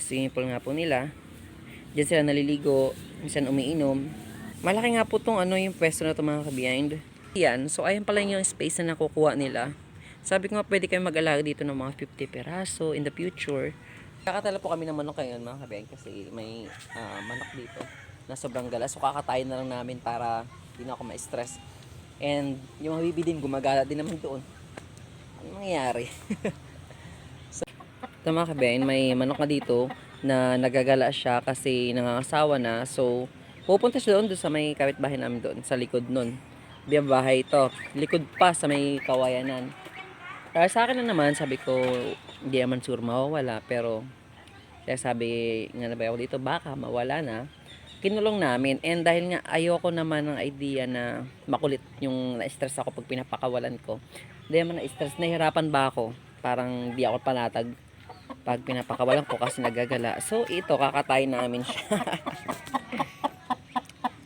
Swimming pool nga po nila. Diyan sila naliligo, minsan umiinom. Malaki nga po tong ano yung pwesto na to mga kabihind. Yan, so ayan pala yung space na nakukuha nila. Sabi ko nga pwede kayo mag-alaga dito ng mga 50 peraso in the future. Kakatala po kami ng manok ngayon mga kabihind kasi may ah, manok dito na sobrang galas. So kakatayin na lang namin para hindi na ako ma-stress. And yung mga bibi din gumagala din naman doon. Ano nangyayari? Ito mga kabayan, may manok na dito na nagagala siya kasi nangangasawa na. So, pupunta siya doon, doon sa may kapitbahay namin doon, sa likod nun. Biyabahay ito. Likod pa sa may kawayanan. Kaya sa akin na naman, sabi ko, hindi naman sure mawawala. Pero, kaya sabi nga na ba ako dito, baka mawala na. Kinulong namin. And dahil nga ayoko naman ng idea na makulit yung na-stress ako pag pinapakawalan ko. Hindi naman na-stress. Nahirapan ba ako? Parang di ako panatag pag pinapakawalan ko kasi nagagala. So, ito, kakatay namin siya.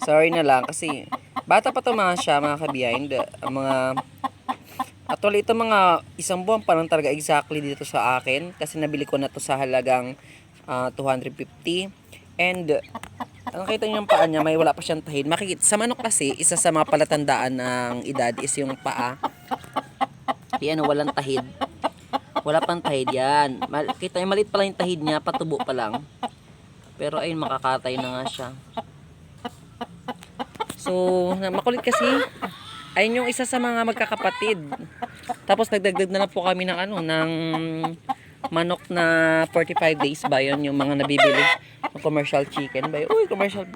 Sorry na lang kasi bata pa to mga siya, mga. Ang mga Actually, ito mga isang buwan pa lang talaga exactly dito sa akin kasi nabili ko na to sa halagang ah, 250. And ang nakita niyo yung paa niya, may wala pa siyang tahid. Makikita, sa manok kasi, isa sa mga palatandaan ng edad is yung paa. Yan, walang tahid. Wala pang tahid yan. Mal- Kita niyo, maliit pa lang yung tahid niya, patubo pa lang. Pero ayun, makakatay na nga siya. So, makulit kasi. Ayun yung isa sa mga magkakapatid. Tapos nagdagdag na lang po kami ng ano, ng manok na 45 days ba yun, yung mga nabibili ng commercial chicken ba? Uy, commercial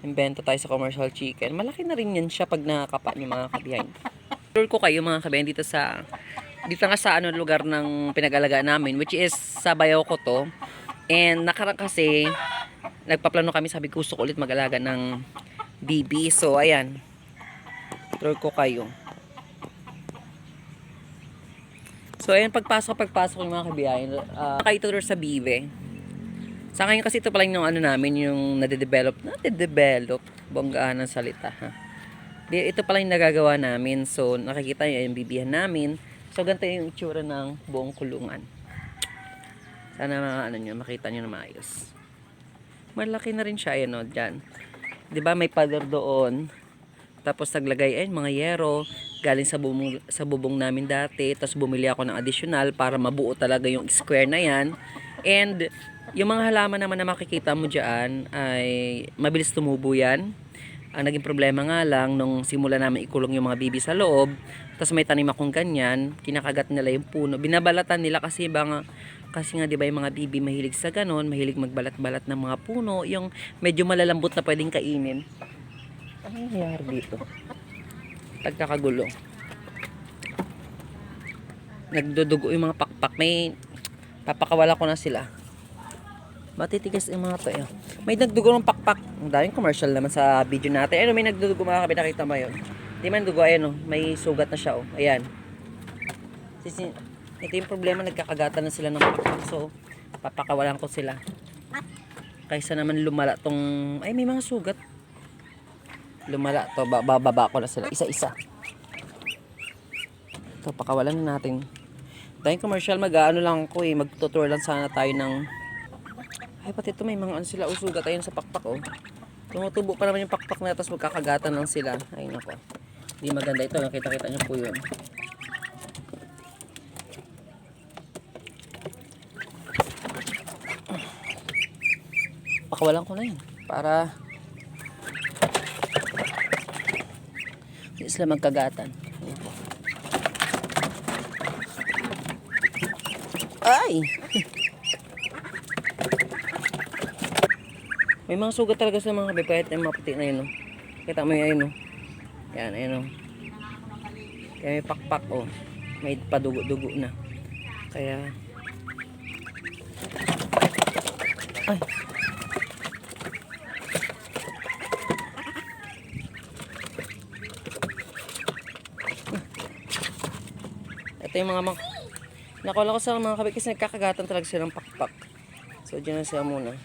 invento tayo sa commercial chicken. Malaki na rin yan siya pag nakakapa niyo mga kabiyahin. Tour ko kayo mga kabiyahin dito sa dito nga sa ano lugar ng pinag-alaga namin which is sa bayaw ko to. And nakarang kasi nagpaplano kami sabi gusto ko ulit mag-alaga ng BB. So ayan. Tour ko kayo. So, ayan, pagpasok, pagpasok yung mga kabiyahin, uh, kayo sa Bive. Sa ngayon kasi ito pala yung ano namin, yung nade-develop, nade-develop, bonggaan ng salita, ha. Ito pala yung nagagawa namin. So, nakikita nyo yung bibihan namin. So, ganito yung itsura ng buong kulungan. Sana mga ano nyo, makita nyo na maayos. Malaki na rin siya, yan o, dyan. ba may pader doon. Tapos naglagay ay mga yero galing sa bubong, sa bubong namin dati. Tapos bumili ako ng additional para mabuo talaga yung square na yan. And yung mga halaman naman na makikita mo dyan ay mabilis tumubo yan. Ang naging problema nga lang nung simula namin ikulong yung mga bibi sa loob, tapos may tanim akong ganyan, kinakagat nila yung puno. Binabalatan nila kasi ba nga, kasi nga 'di ba yung mga bibi mahilig sa ganon, mahilig magbalat-balat ng mga puno, yung medyo malalambot na pwedeng kainin. Ano nangyayari dito? Pagkakagulo. Nagdudugo yung mga pakpak. May papakawala ko na sila. Matitigas yung mga to. Eh. May nagdugo ng pakpak. Ang daming commercial naman sa video natin. Ano, may nagdudugo mga kabi. Nakita mo yun. Hindi man dugo. Ayan, oh. May sugat na siya. Oh. Ayan. Sisi, ito yung problema. Nagkakagatan na sila ng pakpak. So, papakawalan ko sila. Kaysa naman lumala tong... Ay, may mga sugat lumala to ba- bababa ko na sila isa-isa to pakawalan na natin dahil commercial mag ano lang ko eh magtutour lang sana tayo ng ay pati ito may mga ano sila usugat. Ayun sa pakpak oh. Tumutubo pa naman yung pakpak na tapos magkakagatan lang sila. Ay nako. Hindi maganda ito nakita kita nyo po yun. Pakawalan ko na yun para Hindi sila magkagatan. Ay! May mga sugat talaga sa mga kabipayat na mga puti na yun. Oh. Kita mo yun. Oh. Yan, ayun. Oh. Kaya may pakpak. Oh. May padugo-dugo na. Kaya... Ay! Ito yung mga mga... Nakawala ko sa mga kabit kasi nagkakagatan talaga sila ng pakpak. So, dyan na siya muna.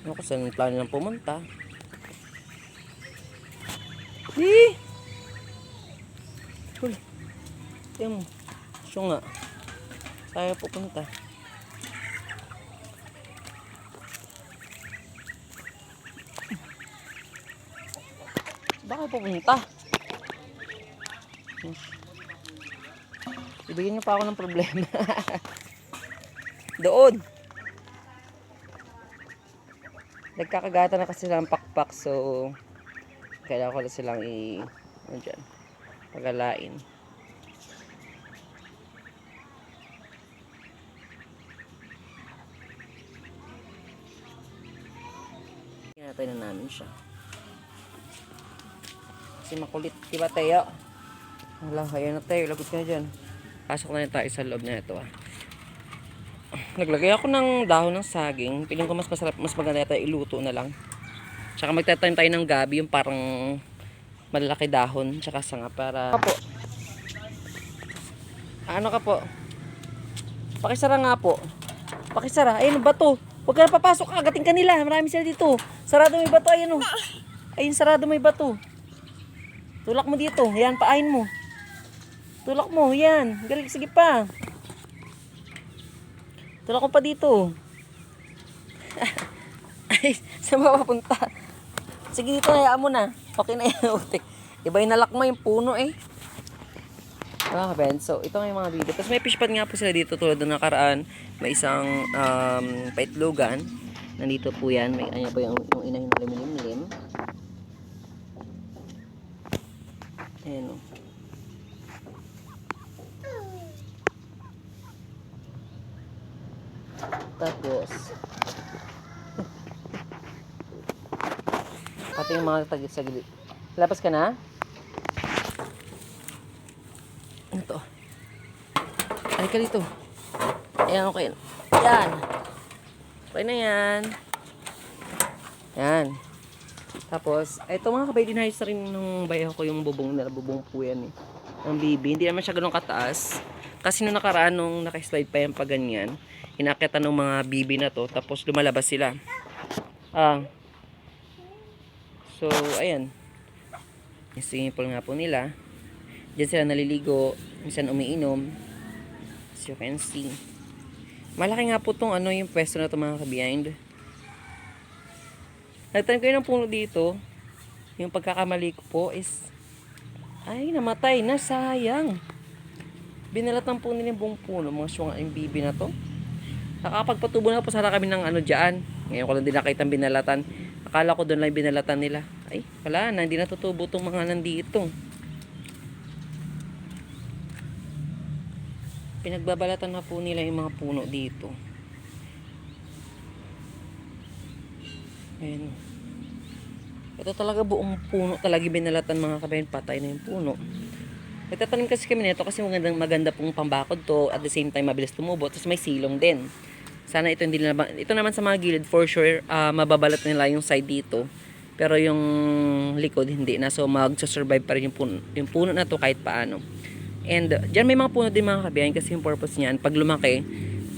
Ano ko saan plano lang pumunta? Di! Hul! Tiyan mo. Siyo nga. Tayo pupunta. Baka pupunta. Ibigyan niyo pa ako ng problema. Doon! Nagkakagata na kasi sila pakpak so kailangan ko na silang i ano pagalain. Kinatay na namin siya. Kasi makulit, di ba tayo? Wala, ayan na tayo, lagot ka dyan. Pasok na tayo sa loob na ito ah. Naglagay ako ng dahon ng saging. Piling ko mas masarap, mas maganda tayo iluto na lang. Tsaka magtatanim tayo ng gabi, yung parang malalaki dahon, tsaka sanga para... Ka po. Ano ka po? Pakisara nga po. Pakisara. Ayun, bato. Huwag ka na papasok. Agating ka nila. Marami sila dito. Sarado may bato. Ayun, oh. Ayun, sarado may bato. Tulak mo dito. Yan, paahin mo. Tulak mo. Yan. Galing. Sige pa. Tulak mo pa dito. Ay, saan ba papunta? Sige dito, hayaan mo na. Okay na yan, utik. Iba yung nalakma yung puno eh. Mga kaben, so ito nga yung mga video. Tapos may fish pond nga po sila dito tulad ng nakaraan. May isang um, paitlogan. Nandito po yan. May kanya po yung, yung inahin na limlim-lim. Ayan o. Tapos, pati yung mga tagit sa gilid. Lapas ka na? Ano to? Halika dito. Ayan, okay. Yan. Okay na yan. Yan. Tapos, ito mga kabay, dinayos na rin ng bayaw ko yung bubong nila. Bubong po yan eh. Ng bibi. Hindi naman siya ganun kataas. Kasi nung nakaraan, nung naka-slide pa yan pa ganyan, inakyatan ng mga bibi na to. Tapos lumalabas sila. Ah. So, ayan. Yung swimming pool nga po nila. Diyan sila naliligo. Minsan umiinom. As you can see. Malaki nga po tong ano yung pwesto na to mga ka-behind. Nagtanim kayo ng puno dito. Yung pagkakamali ko po is ay namatay na sayang. Binalatan po nila yung buong puno. Mga syunga yung bibi na to. Nakapagpatubo na po sana kami ng ano dyan. Ngayon ko lang din nakita ang binalatan. Akala ko doon lang binalatan nila. Ay, wala na. Hindi natutubo itong mga nandito. Pinagbabalatan na po nila yung mga puno dito. Ayan. Ito talaga buong puno talaga binalatan mga kabayan. Patay na yung puno. Nagtatanim kasi kami nito kasi magandang maganda pong pambakod to. At the same time, mabilis tumubo. Tapos may silong din. Sana ito hindi nila, ito naman sa mga gilid, for sure, ah, mababalat nila yung side dito. Pero yung likod, hindi na. So, mag-survive pa rin yung puno, yung puno na to kahit paano. And, uh, dyan may mga puno din mga kabayan kasi yung purpose niyan, pag lumaki,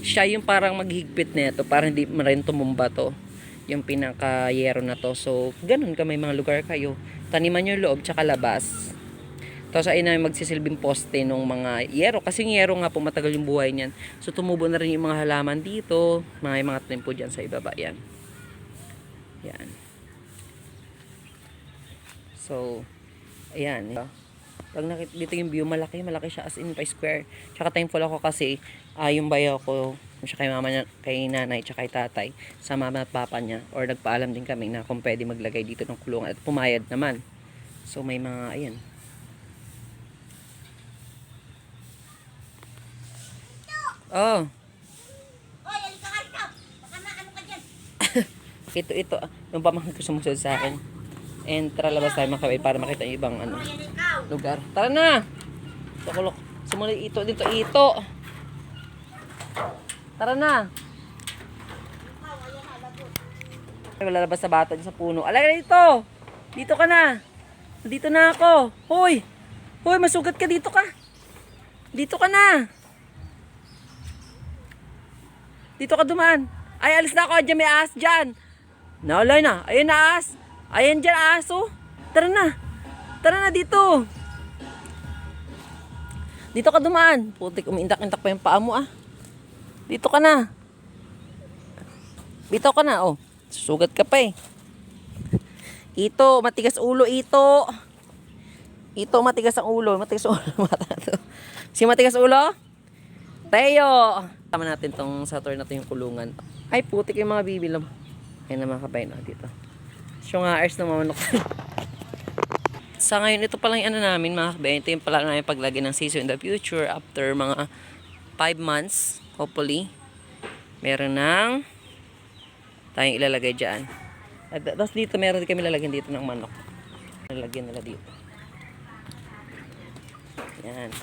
siya yung parang maghigpit na ito para hindi rin tumumba to yung pinaka-yero na to. So, ganun ka may mga lugar kayo. Taniman yung loob tsaka labas. Tapos ayun na yung magsisilbing poste nung mga yero. Kasi yung yero nga po matagal yung buhay niyan. So tumubo na rin yung mga halaman dito. Mga yung mga tanim po dyan sa ibaba. Yan. Yan. So, ayan. Pag nakita dito yung view, malaki. Malaki siya as in pa square. Tsaka thankful ako kasi ah, yung bayaw ko, siya kay mama niya, kay nanay, tsaka kay tatay, sa mama at papa niya, or nagpaalam din kami na kung pwede maglagay dito ng kulungan at pumayad naman. So may mga, ayan, Oh. Hoy, halika ka rito. Baka maano ka dyan. Ito, ito. Yung pamangkin ko sumusunod sa akin. And tara labas tayo mga kabay para makita yung ibang ano, lugar. Tara na! Tukulok. Sumuli ito dito. Ito. Tara na. Ay, lalabas sa bata sa puno. Alay dito! Dito ka na. Dito na ako. Hoy! Hoy, masugat ka dito ka. Dito ka na. Dito ka dumaan. Ay, alis na ako. Diyan may ahas dyan. Naulay na. Ayun na ahas. Ayan dyan ahas oh. Tara na. Tara na dito. Dito ka dumaan. Putik, umiintak-intak pa yung paa mo ah. Dito ka na. Dito ka na oh. Susugat ka pa eh. Ito, matigas ulo, ito. Ito, matigas ang ulo. Matigas ulo. Mata to. Si matigas ulo? Teo! Tama natin tong sa tour na to yung kulungan. Ay, putik yung mga bibilam. Ayun na mga kabayan na dito. Syungars na mamanok. sa ngayon, ito pala yung ano namin mga kabayan. Ito yung pala namin paglagay ng season in the future after mga 5 months, hopefully. Meron ng tayong ilalagay dyan. At tapos dito, meron din kami lalagyan dito ng manok. Lalagyan nila dito. Yan.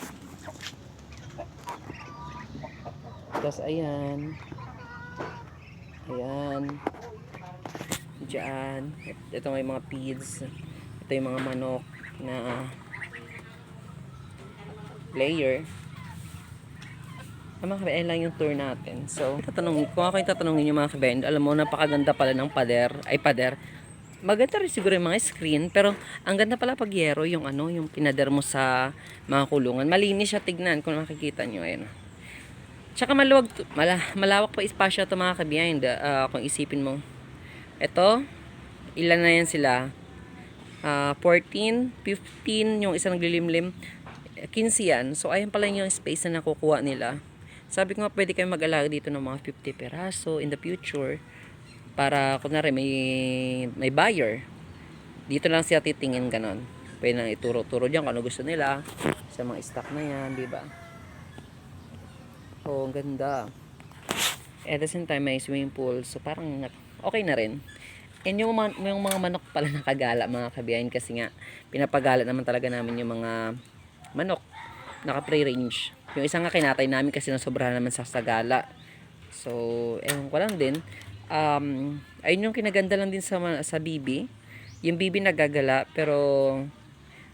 Tapos ayan. Ayan. Diyan. Ito may mga feeds. Ito yung mga manok na layer. Ang mga kabayan lang yung tour natin. So, tatanungin, kung ako yung tatanungin yung mga kabayan, alam mo, napakaganda pala ng pader, ay pader. Maganda rin siguro yung mga screen, pero ang ganda pala pag yero, yung ano, yung pinader mo sa mga kulungan. Malinis siya tignan, kung makikita nyo, ayun. Tsaka maluwag, mala, malawak pa espasyo to mga kabayan, uh, kung isipin mo. Ito, ilan na yan sila? Ah, 14, 15, yung isang naglilimlim, 15 yan. So, ayan pala yung space na nakukuha nila. Sabi ko nga, pwede kayo mag-alaga dito ng mga 50 peraso in the future. Para, kunwari, may, may buyer. Dito lang siya titingin ganon. Pwede lang ituro-turo dyan kung ano gusto nila. Sa mga stock na yan, di ba? Oh, ang ganda. At the same time, may swimming pool. So, parang okay na rin. And yung, man, yung mga manok pala nakagala, mga kabiyahin, kasi nga, pinapagala naman talaga namin yung mga manok. Naka-free range. Yung isang nga kinatay namin kasi nasobrahan naman sa sagala. So, ewan ko lang din. Um, ayun yung kinaganda lang din sa, sa bibi. Yung bibi nagagala, pero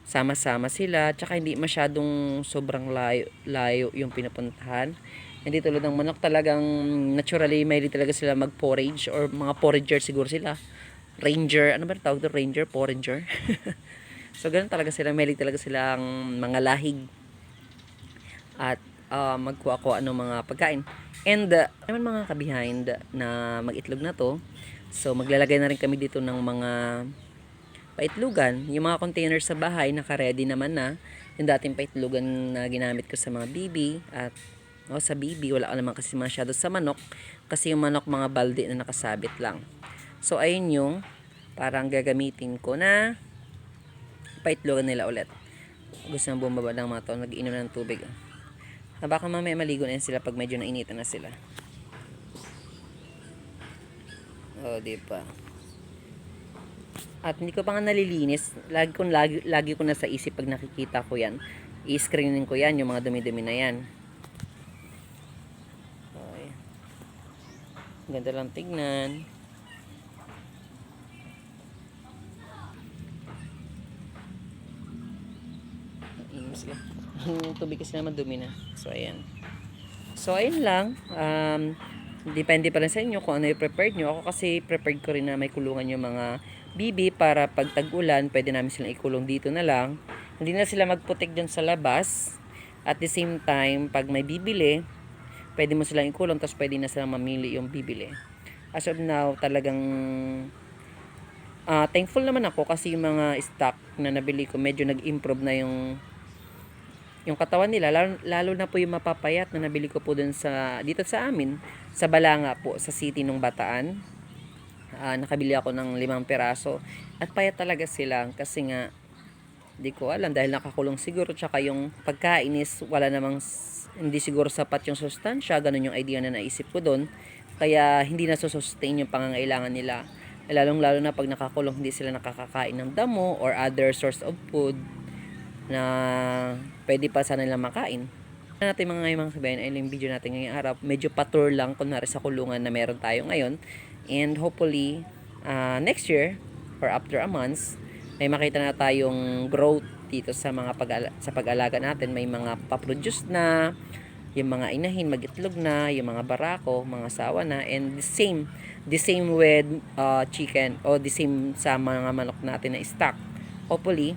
sama-sama sila. Tsaka hindi masyadong sobrang layo, layo yung pinupuntahan. Hindi tulad ng manok talagang naturally may talaga sila mag-forage or mga forager siguro sila. Ranger, ano ba tawag doon? Ranger, forager. so, ganun talaga sila. May talaga silang mga lahig at uh, magkuha-kuha ng mga pagkain. And uh, naman mga ka-behind na mag-itlog na to. So maglalagay na rin kami dito ng mga paitlugan. Yung mga containers sa bahay naka-ready naman na. Yung dating paitlugan na ginamit ko sa mga bibi at oh, sa bibi wala ka naman kasi masyado sa manok kasi yung manok mga balde na nakasabit lang. So ayun yung parang gagamitin ko na paitlugan nila ulit. Gusto nang bumaba ng mga to, nag-inom ng tubig. Ah, baka mamaya maligo na sila pag medyo nainitan na sila. Oh, di ba? At hindi ko pa nga nalilinis. Lagi ko, lagi, lagi ko na sa isip pag nakikita ko yan. I-screening ko yan, yung mga dumi-dumi na yan. Okay. Ganda lang tignan. Inom sila. Yung tubig kasi naman dumi na. So, ayan. So, ayun lang. Um, depende pa rin sa inyo kung ano yung prepared nyo. Ako kasi prepared ko rin na may kulungan yung mga bibi para pag tag-ulan, pwede namin silang ikulong dito na lang. Hindi na sila magputik dyan sa labas. At the same time, pag may bibili, pwede mo silang ikulong tapos pwede na silang mamili yung bibili. As of now, talagang ah thankful naman ako kasi yung mga stock na nabili ko medyo nag-improve na yung yung katawan nila. Lalo, lalo na po yung mapapayat na nabili ko po dun sa dito sa amin sa Balanga po sa city ng Bataan. Ah, nakabili ako ng limang peraso at payat talaga sila kasi nga di ko alam dahil nakakulong siguro tsaka yung pagkain is wala namang hindi siguro sapat yung sustansya ganun yung idea na naisip ko doon kaya hindi na sustain yung pangangailangan nila lalong lalo na pag nakakulong hindi sila nakakakain ng damo or other source of food na pwede pa sana nilang makain. Natin mga ngayon mga kabayan ay yung video natin ngayong araw. Medyo patour lang kunwari sa kulungan na meron tayo ngayon. And hopefully, uh, next year or after a month, may makita na tayong growth dito sa mga pag sa pag-alaga natin. May mga paproduce na, yung mga inahin mag-itlog na, yung mga barako, mga sawa na, and the same, the same with uh, chicken o the same sa mga manok natin na stock. Hopefully,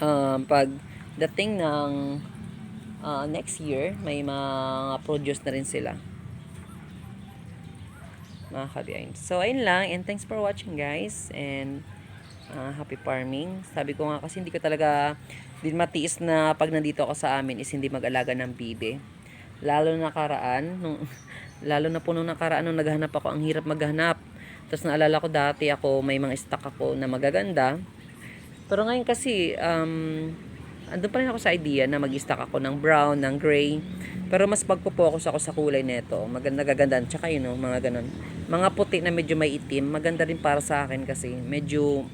um, pag dating ng uh, next year, may mga produce na rin sila. Mga kabiyahin. So, ayun lang. And thanks for watching, guys. And Ah, happy farming. Sabi ko nga kasi hindi ko talaga din matiis na pag nandito ako sa amin is hindi mag-alaga ng bibe. Lalo na nakaraan, nung, lalo na po nung nakaraan nung naghanap ako, ang hirap maghanap. Tapos naalala ko dati ako, may mga stock ako na magaganda. Pero ngayon kasi, um, andun pa rin ako sa idea na mag-stock ako ng brown, ng gray. Pero mas pagpo-focus ako sa kulay nito. Maganda gagandaan. Tsaka yun, no, mga ganun. Mga puti na medyo may itim. Maganda rin para sa akin kasi medyo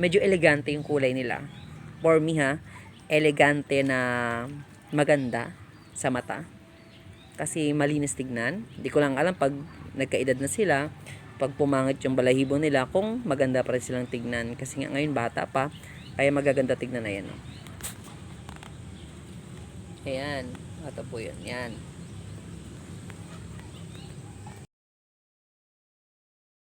medyo elegante yung kulay nila. For me ha, elegante na maganda sa mata. Kasi malinis tignan. Hindi ko lang alam pag nagkaedad na sila, pag pumangit yung balahibo nila, kung maganda pa rin silang tignan. Kasi nga ngayon bata pa, kaya magaganda tignan na yan. oh. Ayan. Ito po yun. Yan.